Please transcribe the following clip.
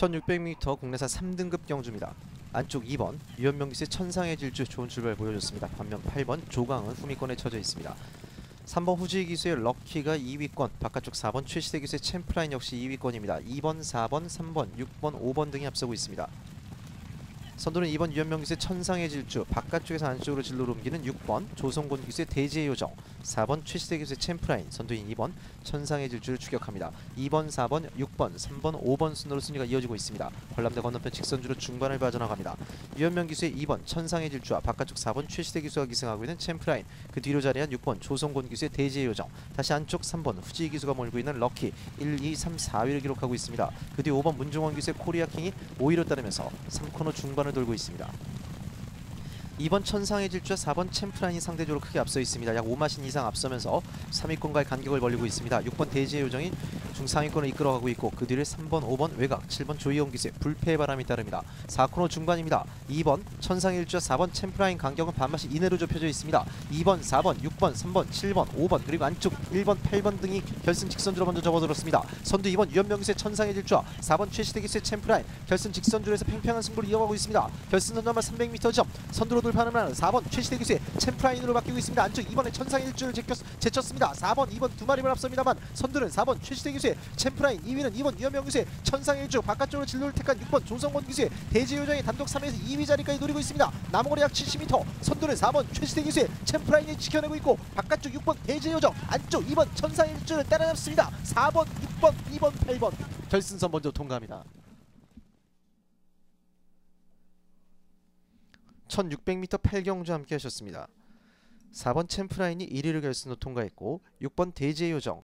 1600m 국내산 3등급 경주입니다. 안쪽 2번 유현명기세 천상의 질주 좋은 출발 보여줬습니다. 반면 8번 조강은 후미권에 처져 있습니다. 3번 후지 기수의 럭키가 2위권, 바깥쪽 4번 최시대 기수의 챔프라인 역시 2위권입니다. 2번, 4번, 3번, 6번, 5번 등이 앞서고 있습니다. 선두는 2번 유현명 기수의 천상의 질주, 바깥쪽에서 안쪽으로 진로를 옮기는 6번 조성곤 기수의 대지의 요정, 4번 최시대 기수의 챔프라인, 선두인 2번 천상의 질주를 추격합니다. 2번, 4번, 6번, 3번, 5번 순으로 순위가 이어지고 있습니다. 관람대 건너편 직선주로 중반을 빠져나갑니다. 유현명 기수의 2번 천상의 질주와 바깥쪽 4번 최시대 기수가 기승하고 있는 챔프라인, 그 뒤로 자리한 6번 조성곤 기수의 대지의 요정, 다시 안쪽 3번 후지 기수가 몰고 있는 럭키 1, 2, 3, 4위를 기록하고 있습니다. 그 뒤 5번 문종원 기수의 코리아킹이 5위로 따르면서 3코너 중반을 돌고 있습니다. 2번 천상의 질주와 4번 챔프라인이 상대적으로 크게 앞서 있습니다. 약 5마신 이상 앞서면서 3위권과의 간격을 벌리고 있습니다. 6번 대지의 요정이 중상위권을 이끌어가고 있고 그 뒤를 3번, 5번 외곽, 7번 조이영 기세 불패의 바람이 따릅니다. 4코너 중반입니다. 2번 천상의 질주와 4번 챔프라인 간격은 반마씩 이내로 좁혀져 있습니다. 2번, 4번, 6번, 3번, 7번, 5번 그리고 안쪽 1번, 8번 등이 결승 직선주로 먼저 접어들었습니다. 선두 2번 유현명 기세 천상의 질주와 4번 최시대 기세 챔프라인 결승 직선주에서 팽팽한 승부를 이어가고 있습니다. 결승 선점만 300m 점 선두로 돌파하는 4번 최시대 기수의 챔프라인으로 바뀌고 있습니다. 안쪽 2번에 천상의 일주를 제꼈, 제쳤습니다. 4번, 2번 두 마리만 앞섭니다만 선두는 4번 최시대 기 수의 챔프라인 2위는 2번 유현명 기수의 천상의 일주 바깥쪽으로 진로를 택한 6번 조성권 기수의 대지요정이 단독 3위에서 2위 자리까지 노리고 있습니다. 남은 약 70m 선두는 4번 최시대 기수의 챔프라인이 지켜내고 있고 바깥쪽 6번 대지요정 안쪽 2번 천상의 일주를 따라잡습니다. 4번, 6번, 2번, 8번 결승선 먼저 통과합니다. 1600m 8경주 함께 하셨습니다. 4번 챔프라인이 1위를 결승으로 통과했고 6번 대지의 요정,